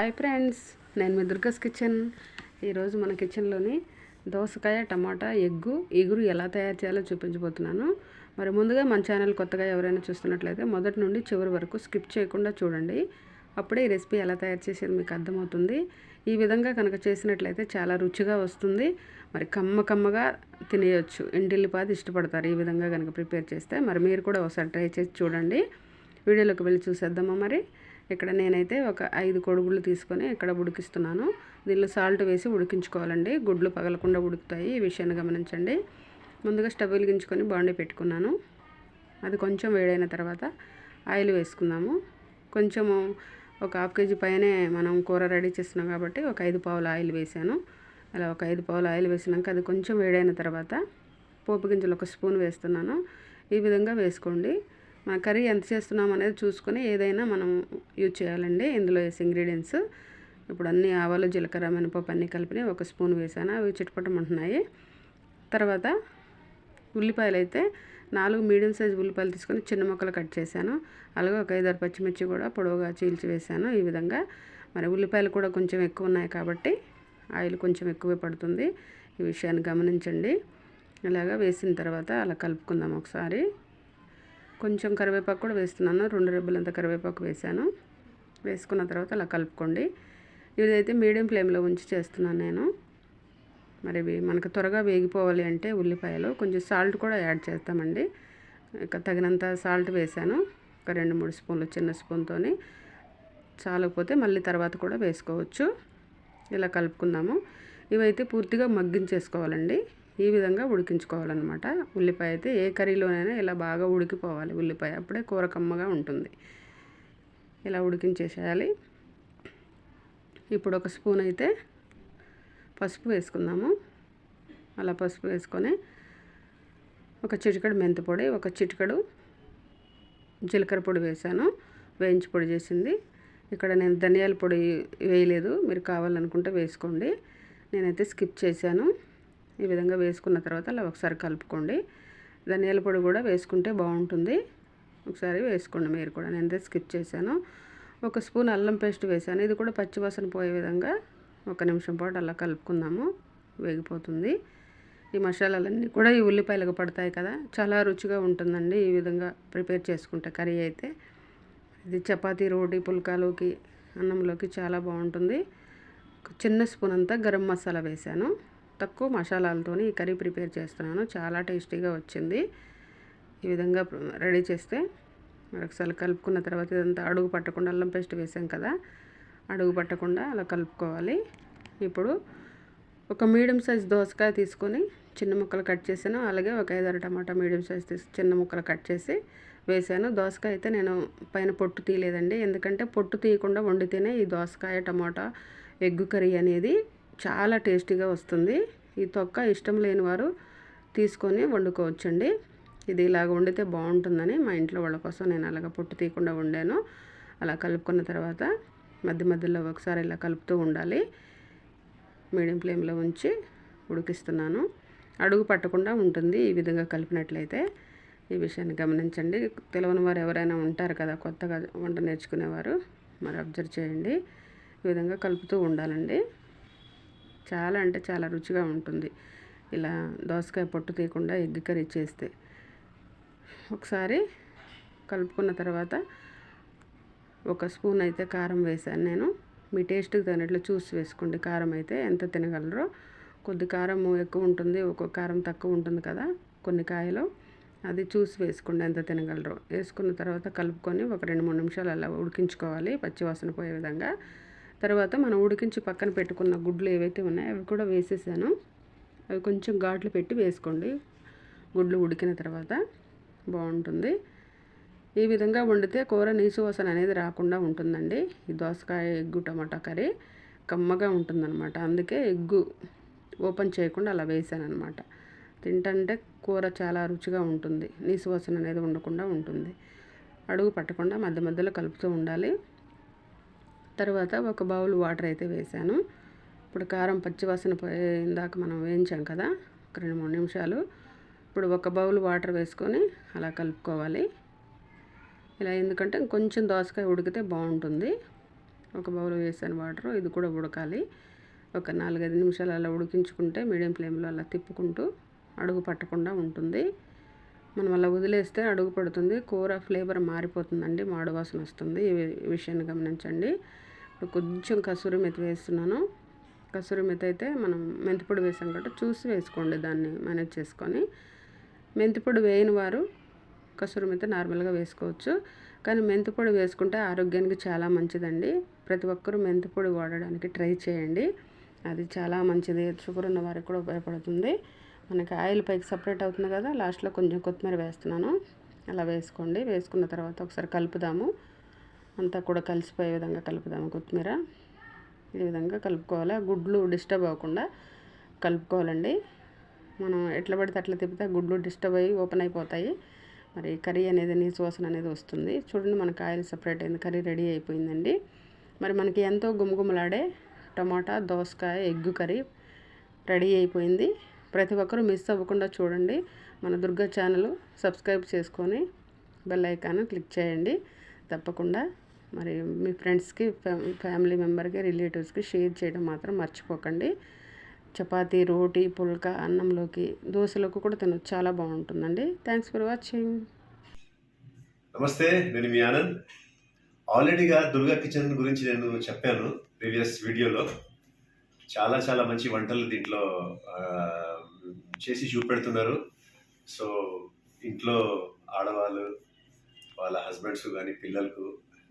Hi friends నేను మీ దుర్గస్ kitchen. ఈరోజు మన కిచెన్లోని దోసకాయ టమాటా ఎగ్గు ఎగురు ఎలా తయారు చేయాలో చూపించబోతున్నాను. మరి ముందుగా మన ఛానల్ కొత్తగా ఎవరైనా చూస్తున్నట్లయితే మొదటి నుండి చివరి వరకు స్కిప్ చేయకుండా చూడండి. అప్పుడే ఈ రెసిపీ ఎలా తయారు చేసేది మీకు అర్థమవుతుంది. ఈ విధంగా కనుక చేసినట్లయితే చాలా రుచిగా వస్తుంది. మరి కమ్మ కమ్మగా తినేయచ్చు. ఎండిల్లిపాది ఇష్టపడతారు ఈ విధంగా కనుక ప్రిపేర్ చేస్తే. మరి మీరు కూడా ఒకసారి ట్రై చేసి చూడండి. వీడియోలోకి వెళ్ళి చూసేద్దామా మరి? ఇక్కడ నేనైతే ఒక ఐదు కొడుగులు తీసుకొని ఇక్కడ ఉడికిస్తున్నాను. దీనిలో సాల్ట్ వేసి ఉడికించుకోవాలండి. గుడ్లు పగలకుండా ఉడుకుతాయి. ఈ విషయాన్ని గమనించండి. ముందుగా స్టవ్ వెలిగించుకొని బాండి పెట్టుకున్నాను. అది కొంచెం వేడైన తర్వాత ఆయిల్ వేసుకుందాము. కొంచెము ఒక హాఫ్ కేజీ పైనే మనం కూర రెడీ చేస్తున్నాం కాబట్టి ఒక ఐదు పావుల ఆయిల్ వేసాను. అలా ఒక ఐదు పావుల ఆయిల్ వేసినాక అది కొంచెం వేడైన తర్వాత పోపు గింజలు ఒక స్పూన్ వేస్తున్నాను. ఈ విధంగా వేసుకోండి. మన కర్రీ ఎంత చేస్తున్నాం అనేది చూసుకొని ఏదైనా మనం యూజ్ చేయాలండి. ఇందులో వేసే ఇంగ్రీడియంట్స్. ఇప్పుడు అన్ని ఆవాలు జీలకర్ర మినపప్పు అన్నీ కలిపి ఒక స్పూన్ వేసాను. అవి చిట్పట్టమంటున్నాయి తర్వాత ఉల్లిపాయలు అయితే నాలుగు మీడియం సైజ్ ఉల్లిపాయలు తీసుకొని చిన్న ముక్కలు కట్ చేశాను. అలాగే ఒక ఐదారు పచ్చిమిర్చి కూడా పొడవుగా చీల్చి వేశాను. ఈ విధంగా మరి ఉల్లిపాయలు కూడా కొంచెం ఎక్కువ ఉన్నాయి కాబట్టి ఆయిల్ కొంచెం ఎక్కువే పడుతుంది. ఈ విషయాన్ని గమనించండి. ఇలాగ వేసిన తర్వాత అలా కలుపుకుందాం ఒకసారి. కొంచెం కరివేపాకు కూడా వేస్తున్నాను. రెండు రెబ్బలంత కరివేపాకు వేసాను వేసుకున్న తర్వాత అలా కలుపుకోండి. ఇదైతే మీడియం ఫ్లేమ్లో ఉంచి చేస్తున్నాను నేను. మరి మనకు త్వరగా వేగిపోవాలి అంటే ఉల్లిపాయలు. కొంచెం సాల్ట్ కూడా యాడ్ చేస్తామండి. ఇక తగినంత సాల్ట్ వేసాను ఒక రెండు మూడు స్పూన్లు చిన్న స్పూన్తో చాలకపోతే మళ్ళీ తర్వాత కూడా వేసుకోవచ్చు. ఇలా కలుపుకుందాము. ఇవైతే పూర్తిగా మగ్గించేసుకోవాలండి. ఈ విధంగా ఉడికించుకోవాలన్నమాట. ఉల్లిపాయ అయితే ఏ కర్రీలోనైనా ఇలా బాగా ఉడికిపోవాలి ఉల్లిపాయ. అప్పుడే కూర కమ్మగా ఉంటుంది. ఇలా ఉడికించేసేయాలి. ఇప్పుడు ఒక స్పూన్ అయితే పసుపు వేసుకుందాము. అలా పసుపు వేసుకొని ఒక చిటికడు మెంతి పొడి ఒక చిటికడు జీలకర్ర పొడి వేసాను. వేయించి పొడి చేసింది. ఇక్కడ నేను ధనియాల పొడి వేయలేదు. మీరు కావాలనుకుంటే వేసుకోండి. నేనైతే స్కిప్ చేశాను. ఈ విధంగా వేసుకున్న తర్వాత అలా ఒకసారి కలుపుకోండి. ధనియాల పొడి కూడా వేసుకుంటే బాగుంటుంది. ఒకసారి వేసుకోండి మీరు కూడా. నేనైతే స్కిప్ చేశాను. ఒక స్పూన్ అల్లం పేస్ట్ వేసాను ఇది కూడా పచ్చివాసన పోయే విధంగా ఒక నిమిషం పాటు అలా కలుపుకుందాము. వేగిపోతుంది. ఈ మసాలాలన్నీ కూడా ఈ ఉల్లిపాయలకు పడతాయి కదా. చాలా రుచిగా ఉంటుందండి ఈ విధంగా ప్రిపేర్ చేసుకుంటే కర్రీ అయితే. ఇది చపాతీ రోటీ పుల్కాలోకి అన్నంలోకి చాలా బాగుంటుంది. చిన్న స్పూన్ అంతా గరం మసాలా వేసాను తక్కువ మసాలాలతో ఈ కర్రీ ప్రిపేర్ చేస్తున్నాను. చాలా టేస్టీగా వచ్చింది. ఈ విధంగా రెడీ చేస్తే ఒకసారి కలుపుకున్న తర్వాత ఇదంతా అడుగు పట్టకుండా అల్లం పేస్ట్ వేసాం కదా అడుగు పట్టకుండా అలా కలుపుకోవాలి. ఇప్పుడు ఒక మీడియం సైజ్ దోసకాయ తీసుకొని చిన్న ముక్కలు కట్ చేశాను. అలాగే ఒక ఐదారు టమాటా మీడియం సైజ్ తీసి చిన్న ముక్కలు కట్ చేసి వేసాను. దోసకాయ అయితే నేను పైన పొట్టు తీయలేదండి. ఎందుకంటే పొట్టు తీయకుండా వండితేనే ఈ దోసకాయ టమాటా ఎగ్గు కర్రీ అనేది చాలా టేస్టీగా వస్తుంది. ఈ తొక్క ఇష్టం లేని వారు తీసుకొని వండుకోవచ్చండి. ఇది ఇలాగ వండితే బాగుంటుందని మా ఇంట్లో వాళ్ళ కోసం నేను అలాగ పొట్టు తీయకుండా వండాను. అలా కలుపుకున్న తర్వాత మధ్య మధ్యలో ఒకసారి ఇలా కలుపుతూ ఉండాలి. మీడియం ఫ్లేమ్లో ఉంచి ఉడికిస్తున్నాను. అడుగు పట్టకుండా ఉంటుంది ఈ విధంగా కలిపినట్లయితే. ఈ విషయాన్ని గమనించండి. తెలియని వారు ఎవరైనా ఉంటారు కదా కొత్తగా వంట నేర్చుకునేవారు మరి అబ్జర్వ్ చేయండి. ఈ విధంగా కలుపుతూ ఉండాలండి. చాలా అంటే చాలా రుచిగా ఉంటుంది. ఇలా దోసకాయ పొట్టు తీయకుండా ఎగ్ కర్రీ చేస్తే. ఒకసారి కలుపుకున్న తర్వాత ఒక స్పూన్ అయితే కారం వేసాను నేను. మీ టేస్ట్కి తగినట్లు చూసి వేసుకోండి. కారం అయితే ఎంత తినగలరో. కొద్ది కారం ఎక్కువ ఉంటుంది ఒక్కొక్క కారం తక్కువ ఉంటుంది కదా కొన్ని కాయలు. అది చూసి వేసుకోండి ఎంత తినగలరో. వేసుకున్న తర్వాత కలుపుకొని ఒక రెండు మూడు నిమిషాలు అలా ఉడికించుకోవాలి. పచ్చివాసన పోయే విధంగా. తర్వాత మనం ఉడికించి పక్కన పెట్టుకున్న గుడ్లు ఏవైతే ఉన్నాయో అవి కూడా వేసేసాను. అవి కొంచెం ఘాట్లు పెట్టి వేసుకోండి. గుడ్లు ఉడికిన తర్వాత బాగుంటుంది. ఈ విధంగా వండితే కూర నీసు వాసన అనేది రాకుండా ఉంటుందండి. ఈ దోసకాయ ఎగ్గు టమాటా కర్రీ కమ్మగా ఉంటుందన్నమాట. అందుకే ఎగ్గు ఓపెన్ చేయకుండా అలా వేసాను తింటంటే కూర చాలా రుచిగా ఉంటుంది. నీసు వాసన అనేది ఉండకుండా ఉంటుంది. అడుగు పట్టకుండా మధ్య మధ్యలో కలుపుతూ ఉండాలి. తర్వాత ఒక బౌల్ వాటర్ అయితే వేసాను. ఇప్పుడు కారం పచ్చివాసన పోయే ఇందాక మనం వేయించాం కదా ఒక రెండు మూడు నిమిషాలు. ఇప్పుడు ఒక బౌల్ వాటర్ వేసుకొని అలా కలుపుకోవాలి. ఇలా ఎందుకంటే కొంచెం దోసకాయ ఉడికితే బాగుంటుంది. ఒక బౌల్ వేసాను వాటర్ ఇది కూడా ఉడకాలి. ఒక నాలుగైదు నిమిషాలు అలా ఉడికించుకుంటే మీడియం ఫ్లేమ్లో అలా తిప్పుకుంటూ అడుగు పట్టకుండా ఉంటుంది. మనం అలా వదిలేస్తే అడుగు పడుతుంది. కూర ఫ్లేవర్ మారిపోతుందండి మాడు వాసన వస్తుంది. ఈ విషయాన్ని గమనించండి. ఇప్పుడు కొంచెం కసూరి మెతి వేస్తున్నాను. కసూరి మెతి అయితే మనం మెంతిపొడి వేసాం కాబట్టి చూసి వేసుకోండి దాన్ని మేనేజ్ చేసుకొని. మెంతిపొడి వేయని వారు కసూరి మెతి నార్మల్గా వేసుకోవచ్చు. కానీ మెంతిపొడి వేసుకుంటే ఆరోగ్యానికి చాలా మంచిదండి. ప్రతి ఒక్కరూ మెంతిపొడి వాడడానికి ట్రై చేయండి. అది చాలా మంచిది. షుగర్ ఉన్న వారికి కూడా ఉపయోగపడుతుంది. మనకి ఆయిల్ పైకి సపరేట్ అవుతుంది కదా లాస్ట్లో కొంచెం కొత్తిమీర వేస్తున్నాను. అలా వేసుకోండి. వేసుకున్న తర్వాత ఒకసారి కలుపుదాము. అంతా కూడా కలిసిపోయే విధంగా కలుపుదాము కొత్తిమీర. ఈ విధంగా కలుపుకోవాలి. గుడ్లు డిస్టర్బ్ అవ్వకుండా కలుపుకోవాలండి. మనం ఎట్లా పడితే అట్లా తిప్పితే గుడ్లు డిస్టర్బ్ అయ్యి ఓపెన్ అయిపోతాయి. మరి కర్రీ అనేది నీసు వాసన అనేది వస్తుంది. చూడండి మనకు ఆయిల్ సపరేట్ అయింది. కర్రీ రెడీ అయిపోయిందండి. మరి మనకి ఎంతో గుమగుమలాడే టమాటా దోసకాయ ఎగ్గు కర్రీ రెడీ అయిపోయింది. ప్రతి ఒక్కరూ మిస్ అవ్వకుండా చూడండి. మన దుర్గా ఛానల్ సబ్స్క్రైబ్ చేసుకొని బెల్ ఐకాన్ క్లిక్ చేయండి. తప్పకుండా మరి మీ ఫ్రెండ్స్కి ఫ్యామిలీ మెంబర్కి రిలేటివ్స్కి షేర్ చేయడం మాత్రం మర్చిపోకండి. చపాతీ రోటీ పుల్కా అన్నంలోకి దోశలకు కూడా తినొచ్చు. చాలా బాగుంటుందండి. Thanks for watching. నమస్తే నేను మీ ఆనంద్. ఆల్రెడీగా దుర్గా కిచెన్ గురించి నేను చెప్పాను ప్రీవియస్ వీడియోలో. చాలా చాలా మంచి వంటలు దీంట్లో చేసి చూపెడుతున్నారు. సో ఇంట్లో ఆడవాళ్ళు వాళ్ళ హస్బెండ్స్ కానీ పిల్లలకు